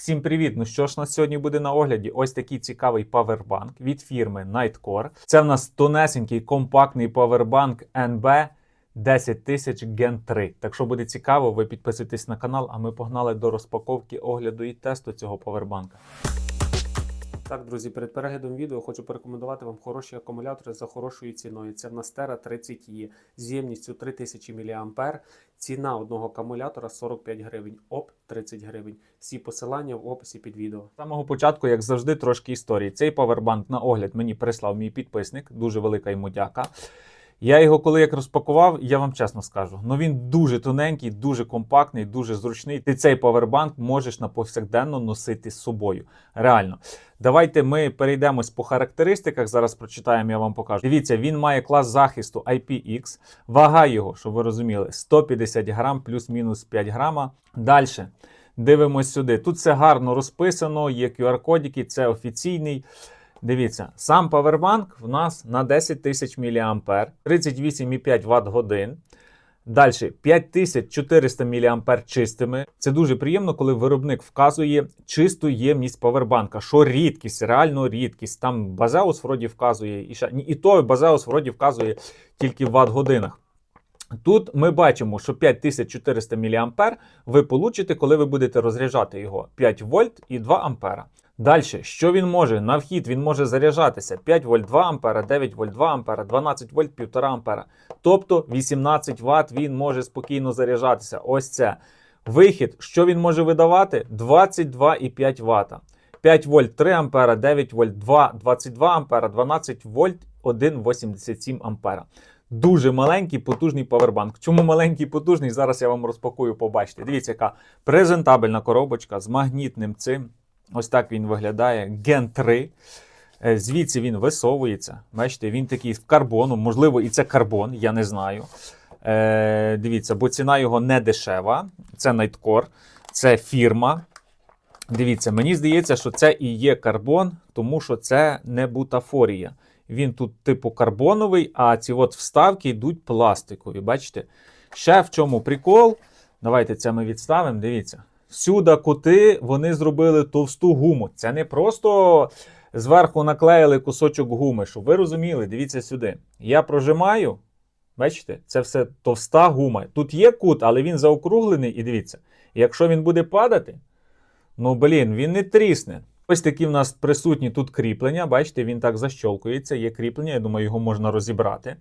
Всім привіт! Ну що ж на сьогодні буде на огляді? Ось такий цікавий павербанк від фірми Nightcore. Це в нас тонесенький компактний павербанк NB 10000 Gen 3. Так що буде цікаво, ви підписуйтесь на канал, а ми погнали до розпаковки, огляду і тесту цього павербанка. Так, друзі, перед переглядом відео хочу порекомендувати вам хороші акумулятори за хорошою ціною. Це в нас Terra 30 e з ємністю 3000 мА. Ціна одного акумулятора 45 гривень, ОП 30 гривень. Всі посилання в описі під відео. З самого початку, як завжди, трошки історії. Цей павербанк на огляд мені прислав мій підписник, дуже велика йому дяка. Я його, коли як розпакував, я вам чесно скажу, ну він дуже тоненький, дуже компактний, дуже зручний. Ти цей павербанк можеш на повсякденно носити з собою. Реально. Давайте ми перейдемось по характеристиках. Зараз прочитаємо, я вам покажу. Дивіться, він має клас захисту IPX. Вага його, щоб ви розуміли, 150 грам плюс-мінус 5 грама. Далі. Дивимось сюди. Тут все гарно розписано, є QR-кодики, це офіційний. Дивіться, сам павербанк в нас на 10 тисяч мА, 38,5 Вт годин. Далі 5400 мА чистими. Це дуже приємно, коли виробник вказує чисту ємність павербанка. Що рідкість, реально рідкість. Там Базеус вроді вказує, і ще і той Базеус вроді вказує тільки в Вт-годинах. Тут ми бачимо, що 5400 мА ви получите, коли ви будете розряджати його 5 вольт і 2 ампера. Далі, що він може? На вхід він може заряджатися 5 вольт 2 ампера, 9 вольт 2 ампера, 12 вольт 1,5 ампера. Тобто 18 Вт він може спокійно заряджатися. Ось це. Вихід, що він може видавати? 22,5 Вт. 5 вольт 3 ампера, 9 вольт 2, 22 ампера, 12 вольт 1,87 ампера. Дуже маленький потужний павербанк. Чому маленький потужний? Зараз я вам розпакую, побачите. Дивіться, яка презентабельна коробочка з магнітним цим. Ось так він виглядає. Gen 3. Е, Звідси він висовується. Бачите, він такий в карбону. Можливо, і це карбон, я не знаю. Е, Дивіться, бо ціна його не дешева. Це Nightcore, це фірма. Дивіться, мені здається, що це і є карбон, тому що це не бутафорія. Він тут, типу, карбоновий, а ці от вставки йдуть пластикові. Бачите? Ще в чому прикол. Давайте це ми відставимо. Дивіться. Всюди кути вони зробили товсту гуму. Це не просто зверху наклеїли кусочок гуми, щоб ви розуміли, дивіться сюди. Я прожимаю. Бачите, це все товста гума. Тут є кут, але він заокруглений, і дивіться, якщо він буде падати, ну блін, він не трісне. Ось такі в нас присутні тут кріплення. Бачите, він так защолкується, є кріплення, я думаю, його можна розібрати.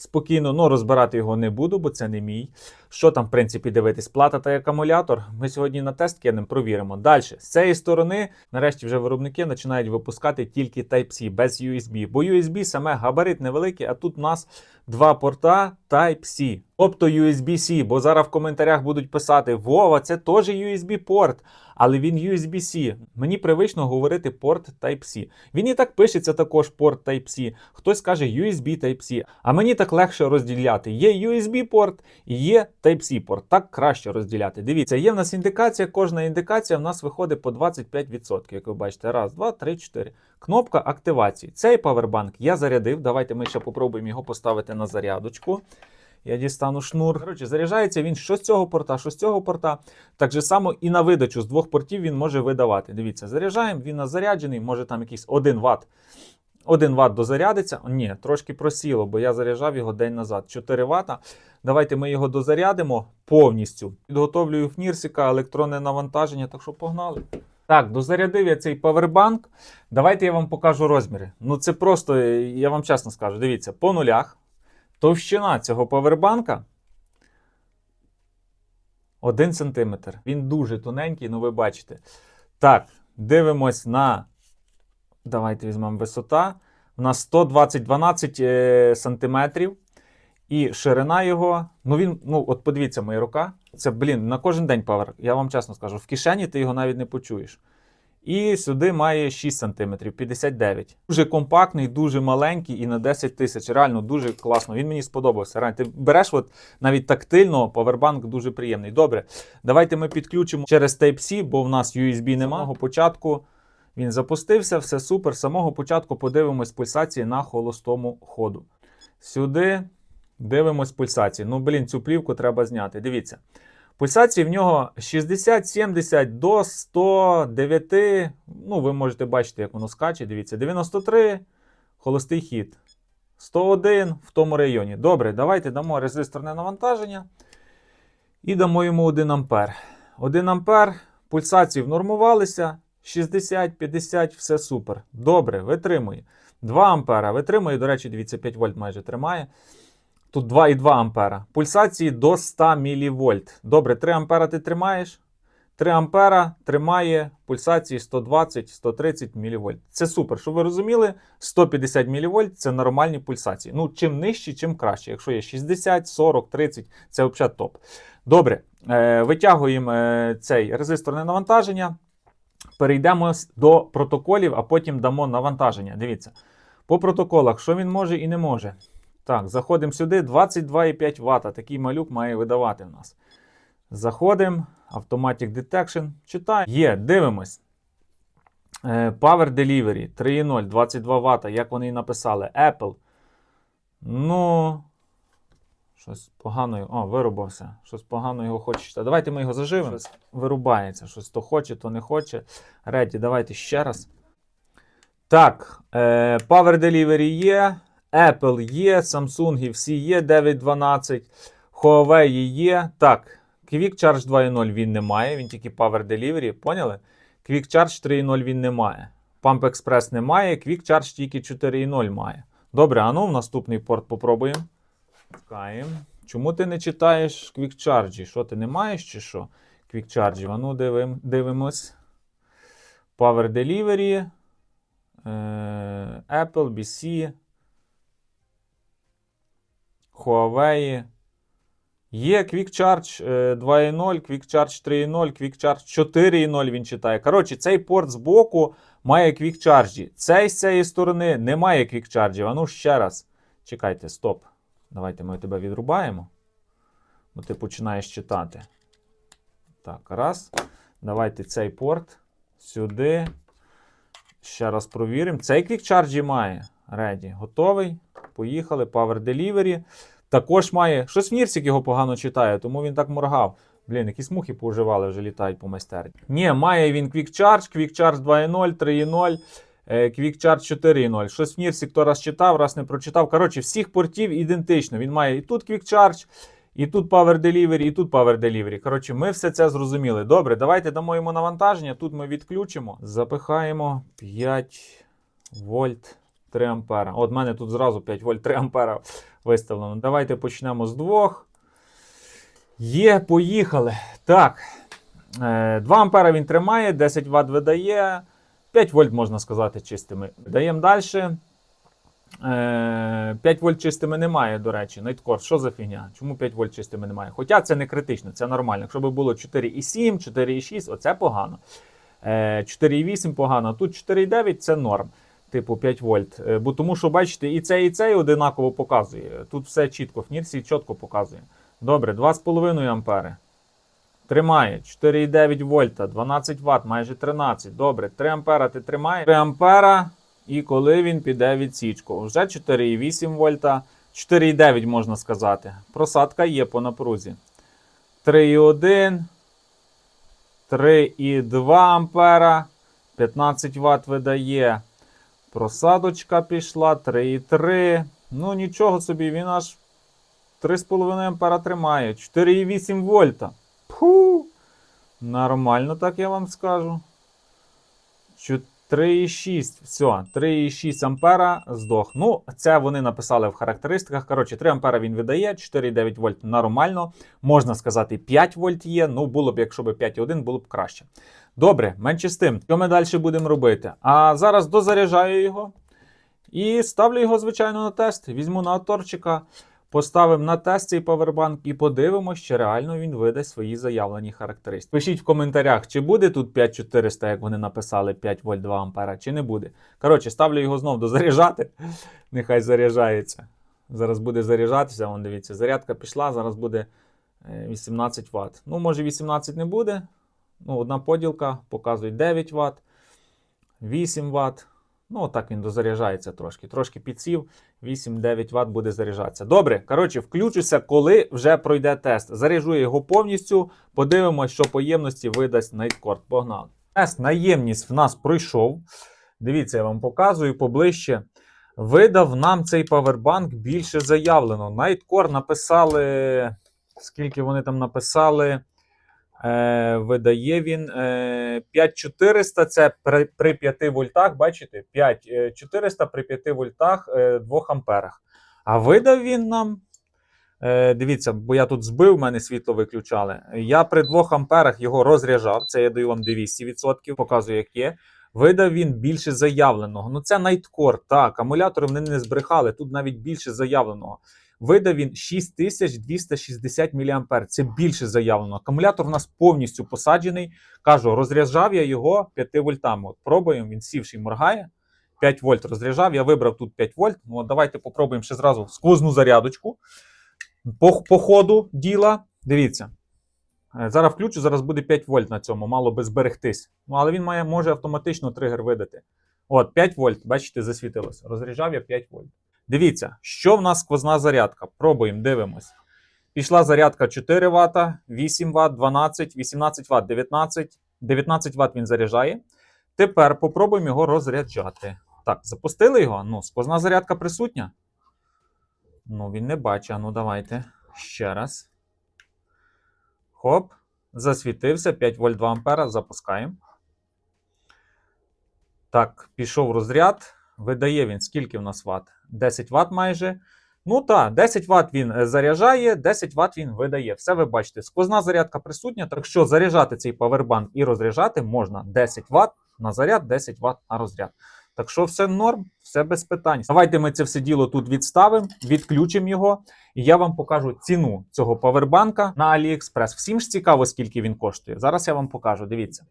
Спокійно, ну розбирати його не буду, бо це не мій. Що там, в принципі, дивитись? Плата та акумулятор. Ми сьогодні на тест кинемо, провіримо. Далі, з цієї сторони, нарешті, вже виробники починають випускати тільки Type-C без USB. Бо USB саме габарит невеликий, а тут у нас два порта Type-C. Тобто USB-C, бо зараз в коментарях будуть писати: Вова, це теж USB-порт, але він USB-C. Мені привично говорити порт Type-C. Він і так пишеться також порт Type-C. Хтось каже USB Type-C. А мені так легше розділяти. Є USB-порт є Type-C порт. Так краще розділяти. Дивіться, є в нас індикація. Кожна індикація в нас виходить по 25%. Як ви бачите, раз, два, три, чотири. Кнопка активації. Цей павербанк я зарядив. Давайте ми ще попробуємо його поставити на зарядочку. Я дістану шнур. Коротше, заряджається він що з цього порта, що з цього порта. Так же само і на видачу з двох портів він може видавати. Дивіться, заряджаємо, він у заряджений, може там якийсь 1 Вт. 1 Вт дозарядиться. Ні, трошки просіло, бо я заряджав його день назад. 4 Вт. Давайте ми його дозарядимо повністю. Підготовлюю фнірсика, електронне навантаження, так що погнали. Так, дозарядив я цей павербанк. Давайте я вам покажу розміри. Ну це просто, я вам чесно скажу, дивіться, по нулях. Товщина цього павербанка 1 см. Він дуже тоненький, ну ви бачите. Так, дивимось на. Давайте візьмемо висота. У нас 120 12 е, сантиметрів. І ширина його. Ну він, ну от подивіться, моя рука. Це, блін, на кожен день павер. Я вам чесно скажу, в кишені ти його навіть не почуєш. І сюди має 6 см, 59 Дуже компактний, дуже маленький і на 10 тисяч. Реально дуже класно. Він мені сподобався. Реально, ти береш от навіть тактильно, павербанк дуже приємний. Добре, давайте ми підключимо через Type-C, бо в нас USB немає. З самого початку він запустився, все супер. З самого початку подивимось пульсації на холостому ходу. Сюди дивимось пульсації. Ну, блін, цю плівку треба зняти. Дивіться. Пульсації в нього 60-70 до 109. Ну, ви можете бачити, як воно скаче. Дивіться, 93, холостий хід. 101 в тому районі. Добре, давайте дамо резисторне навантаження. І дамо йому 1 ампер. 1 ампер, пульсації внормувалися. 60, 50, все супер. Добре, витримує. 2 ампера витримує, до речі, дивіться, 5 вольт майже тримає. Тут 2,2 ампера. Пульсації до 100 мВ. Добре, 3 ампера ти тримаєш. 3 ампера тримає пульсації 120-130 мВ. Це супер. Щоб ви розуміли, 150 мВ це нормальні пульсації. Ну, чим нижчі, чим краще. Якщо є 60, 40, 30, це взагалі топ. Добре, е, витягуємо е, цей резисторне навантаження. Перейдемо до протоколів, а потім дамо навантаження. Дивіться. По протоколах, що він може і не може. Так, заходимо сюди. 22,5 Вт. Такий малюк має видавати в нас. Заходимо. Automatic Detection. Читаємо. Є, дивимось. Е, Power Delivery 3.0, 22 Вт. Як вони і написали. Apple. Ну. Щось погано. О, вирубався. Щось погано його хоче читати. Давайте ми його заживемо. Щось вирубається. Щось то хоче, то не хоче. Реді, давайте ще раз. Так, е, Power Delivery є, Apple є, Samsung всі є 912, Huawei є. Так, Quick Charge 2.0 він не має, він тільки Power Delivery, поняли? Quick Charge 3.0 він не має. Pump Express не має, Quick Charge тільки 4.0 має. Добре, а ну в наступний порт попробуємо. Чекаємо. Чому ти не читаєш Quick Charge? Що ти не маєш чи що? Quick Charge. Ну дивим, дивимось. Power Delivery. е, Apple, BC. Huawei. Є Quick Charge е, 2.0, Quick Charge 3.0, Quick Charge 4.0 він читає. Коротше, цей порт збоку має Quick Charge. Цей з цієї сторони не має Quick Charge. А ну ще раз. Чекайте, стоп. Давайте ми тебе відрубаємо. Бо ти починаєш читати. Так, раз. Давайте цей порт сюди. Ще раз провіримо. Цей Quick Charge має. Ready. Готовий. Поїхали. Power Delivery. Також має. Щось Нірсік його погано читає, тому він так моргав. Блін, якісь мухи поуживали, вже літають по майстерні. Ні, має він Quick Charge, Quick Charge 2.0, 3.0, е, Quick Charge 4.0. Щось Нірсік то раз читав, раз не прочитав. Коротше, всіх портів ідентично. Він має і тут Quick Charge, і тут Power Delivery, і тут Power Delivery. Коротше, ми все це зрозуміли. Добре, давайте дамо йому навантаження. Тут ми відключимо. Запихаємо 5 вольт 3 ампера. От в мене тут зразу 5 вольт 3 ампера виставлено. Давайте почнемо з двох. Є, поїхали. Так. е, 2 ампера він тримає, 10 Вт видає. 5 вольт, можна сказати, чистими. Даємо далі. 5 вольт чистими немає, до речі. Найткор, що за фігня? Чому 5 вольт чистими немає? Хоча це не критично, це нормально. Якщо б було 4,7, 4,6, оце погано. Е, 4,8 погано. Тут 4,9 це норм. Типу 5 вольт. Е, Бо тому що, бачите, і цей, і цей одинаково показує. Тут все чітко, Фнірсі чітко показує. Добре, 2,5 ампери. Тримає 4,9 вольта, 12 Вт, майже 13. Добре, 3 ампера ти тримаєш. 3 ампера. І коли він піде відсічку? Вже 4,8 вольта, 4,9 можна сказати. Просадка є по напрузі. 3,1, 3,2 ампера, 15 Вт видає. Просадочка пішла, 3,3. Ну нічого собі, він аж 3,5 ампера тримає. 4,8 вольта. Пху! Нормально, так я вам скажу. 3,6. Все, 3,6 ампера здох. Ну, це вони написали в характеристиках. Коротше, 3 ампера він видає, 4,9 вольт нормально. Можна сказати, 5 вольт є. Ну, було б, якщо б 5,1, було б краще. Добре, менше з тим. Що ми далі будемо робити? А зараз дозаряджаю його і ставлю його, звичайно, на тест. Візьму на аторчика, поставимо на тест цей павербанк і подивимося, чи реально він видасть свої заявлені характеристики. Пишіть в коментарях, чи буде тут 5400, як вони написали, 5 вольт 2 ампера, чи не буде. Коротше, ставлю його знов дозаряджати. Нехай заряджається. Зараз буде заряджатися. Вон дивіться, зарядка пішла, зараз буде е, 18 Вт. Ну, може, 18 не буде. Ну, одна поділка показує 9 Вт, 8 Вт. Ну, так він дозаряджається трошки. Трошки підсів, 8-9 Вт буде заряджатися. Добре, коротше, включуся, коли вже пройде тест. Заряджу його повністю. Подивимось, що по ємності видасть Nightcore. Погнали. Тест на ємність в нас пройшов. Дивіться, я вам показую поближче. Видав нам цей павербанк більше заявлено. Nightcore написали. Скільки вони там написали? Е, видає він е, 5400 це при, при 5 вольтах, бачите? 5400 при 5 вольтах е, 2 амперах. А видав він нам. Е, дивіться, бо я тут збив, мене світло виключали. Я при 2 амперах його розряджав. Це я даю вам 200%, показую, як є. Видав він більше заявленого. Ну це Nightcore, так, акумулятори вони не збрехали. Тут навіть більше заявленого. Видав він 6260 мА. Це більше заявлено. Акумулятор у нас повністю посаджений. Кажу, розряджав я його 5 вольтами. От пробуємо, він сівший моргає. 5 вольт розряджав. Я вибрав тут 5 вольт. Ну, давайте попробуємо ще зразу сквозну зарядочку. По, по ходу діла. Дивіться. Е, Зараз включу, зараз буде 5 вольт на цьому, мало би зберегтись. Ну, але він має, може автоматично тригер видати. От, 5 вольт, бачите, засвітилося. Розряджав я 5 вольт. Дивіться, що в нас сквозна зарядка. Пробуємо, дивимось. Пішла зарядка 4 Вт, 8 Вт, 12, 18 Вт, 19. 19 Вт він заряджає. Тепер попробуємо його розряджати. Так, запустили його. Ну, сквозна зарядка присутня. Ну, він не бачить. Ну, давайте. Ще раз. Хоп. Засвітився. 5 вольт 2 ампера. Запускаємо. Так, пішов розряд. Видає він скільки в нас ватт? 10 Вт майже. Ну так, 10 Вт він е, заряджає, 10 Вт він видає. Все ви бачите. Сквозна зарядка присутня. Так що заряджати цей павербанк і розряджати можна 10 Вт на заряд, 10 Вт на розряд. Так що все норм, все без питань. Давайте ми це все діло тут відставимо, відключимо його, і я вам покажу ціну цього павербанка на AliExpress. Всім ж цікаво, скільки він коштує. Зараз я вам покажу. Дивіться.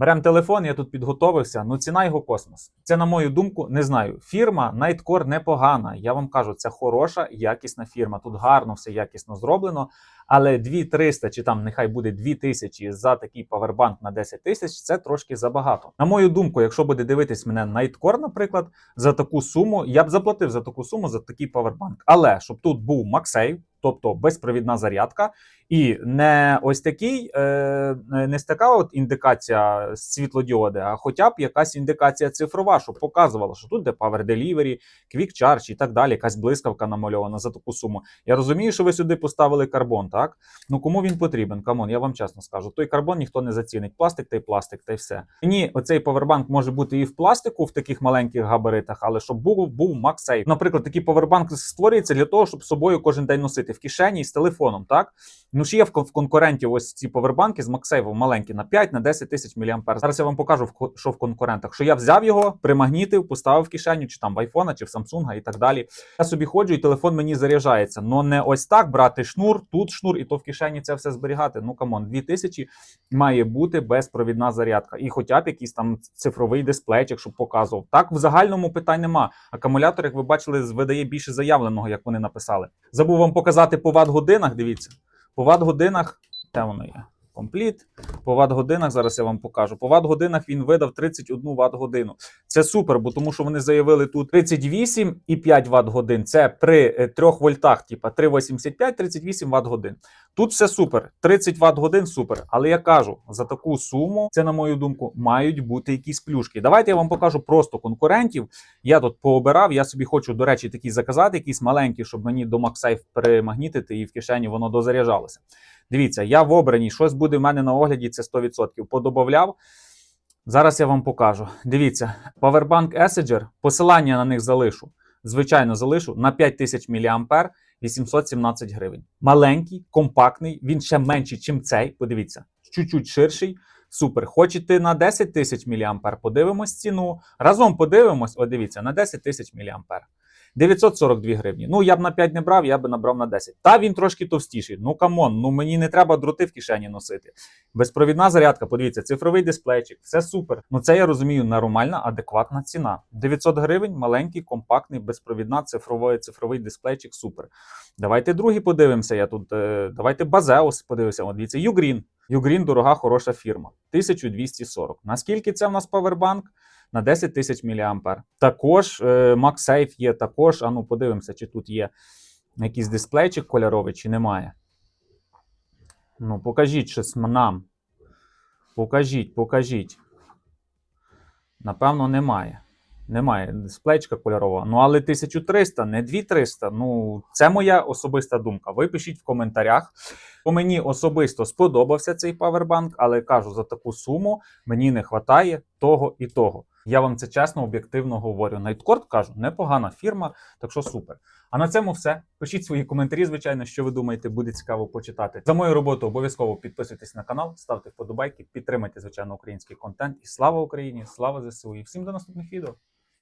Беремо телефон, я тут підготовився. Ну, ціна його космос. Це, на мою думку, не знаю. Фірма Nightcore непогана. Я вам кажу, це хороша, якісна фірма. Тут гарно все якісно зроблено. Але 2300 чи там нехай буде 2000 за такий павербанк на 10 тисяч це трошки забагато. На мою думку, якщо буде дивитись мене Nightcore, наприклад, за таку суму, я б заплатив за таку суму за такий павербанк. Але щоб тут був MagSafe, тобто безпровідна зарядка, і не ось такий, е, не така от індикація світлодіоди, а хоча б якась індикація цифрова, щоб показувала, що тут де Power Delivery, Quick Charge і так далі, якась блискавка намальована за таку суму. Я розумію, що ви сюди поставили карбон, так? Ну кому він потрібен? Камон, я вам чесно скажу. Той карбон ніхто не зацінить. Пластик та й пластик, та й все. Ні, оцей повербанк може бути і в пластику в таких маленьких габаритах, але щоб був був MagSafe. Наприклад, такий повербанк створюється для того, щоб собою кожен день носити в кишені і з телефоном, так? Ну ж є в кон- конкурентів ось ці повербанки з MagSafe маленькі на 5 на 10 тисяч мА. Зараз я вам покажу, що в конкурентах. Що я взяв його, примагнітив, поставив в кишеню, чи там в айфона, чи в Samsung і так далі. Я собі ходжу, і телефон мені заряджається. Но не ось так брати шнур, тут шнур, і то в кишені це все зберігати. Ну камон, 2000 має бути безпровідна зарядка. І хоча б якийсь там цифровий дисплейчик, щоб показував. Так в загальному питань нема. Акумулятор, як ви бачили, видає більше заявленого, як вони написали. Забув вам показати по ват годинах. Дивіться, по ват годинах, де воно є? Компліт. По ват годинах зараз я вам покажу. По ват годинах він видав 31 ват годину. Це супер, бо тому що вони заявили тут 38,5 ват-годин. Це при е, 3 вольтах, типа 3,85, 38 Вт годин. Тут все супер. 30 Вт годин супер. Але я кажу, за таку суму, це, на мою думку, мають бути якісь плюшки. Давайте я вам покажу просто конкурентів. Я тут пообирав. Я собі хочу, до речі, такі заказати, якісь маленькі, щоб мені до MagSafe примагнітити і в кишені воно дозаряджалося. Дивіться, я в обраній, щось буде в мене на огляді, це 100%. Подобавляв. Зараз я вам покажу. Дивіться, Powerbank Essager, посилання на них залишу. Звичайно, залишу на 5000 мА 817 гривень. Маленький, компактний, він ще менший, ніж цей. Подивіться, чуть-чуть ширший. Супер. Хочете на 10 тисяч мА? Подивимось ціну. Разом подивимось. О, дивіться, на 10 тисяч мА. 942 гривні. Ну, я б на 5 не брав, я б набрав на 10. Та він трошки товстіший. Ну камон, ну мені не треба дроти в кишені носити. Безпровідна зарядка, подивіться, цифровий дисплейчик, все супер. Ну це я розумію, нормальна, адекватна ціна. 900 гривень, маленький, компактний, безпровідна, цифровий, цифровий дисплейчик, супер. Давайте другий подивимося. Я тут. Е, давайте Базеус подивимося. От дивіться, Ugreen. Ugreen дорога, хороша фірма. 1240. Наскільки це в нас павербанк? На 10 тисяч мА. Також е, MagSafe є також. А ну подивимося, чи тут є якийсь дисплейчик кольоровий, чи немає. Ну, покажіть щось нам. Покажіть, покажіть. Напевно, немає. Немає дисплейчика кольорового. Ну, але 1300, не 2300. Ну, це моя особиста думка. Ви пишіть в коментарях. По мені особисто сподобався цей павербанк, але кажу, за таку суму мені не вистачає того і того. Я вам це чесно, об'єктивно говорю. Найткорд кажу, непогана фірма, так що супер. А на цьому все. Пишіть свої коментарі, звичайно, що ви думаєте, буде цікаво почитати. За мою роботу обов'язково підписуйтесь на канал, ставте вподобайки, підтримайте, звичайно, український контент. І слава Україні! Слава ЗСУ! І всім до наступних відео!